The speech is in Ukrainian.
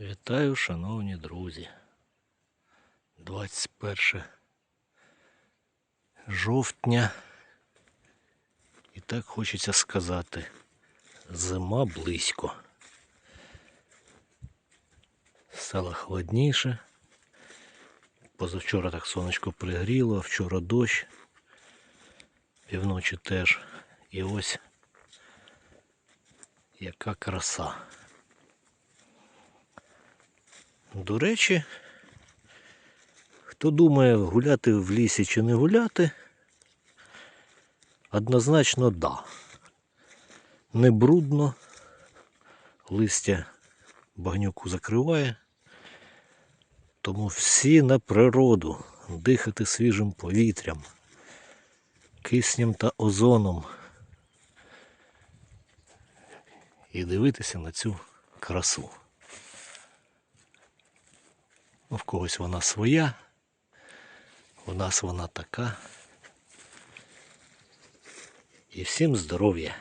Вітаю, шановні друзі. 21 жовтня. І так хочеться сказати. Зима близько. Стало холодніше. Позавчора так сонечко пригріло, вчора дощ. Півночі теж. І ось яка краса. До речі, хто думає гуляти в лісі чи не гуляти, однозначно да. Не брудно, листя багнюку закриває, тому всі на природу дихати свіжим повітрям, киснем та озоном і дивитися на цю красу. В когось вона своя, у нас вона така. І всім здоров'я.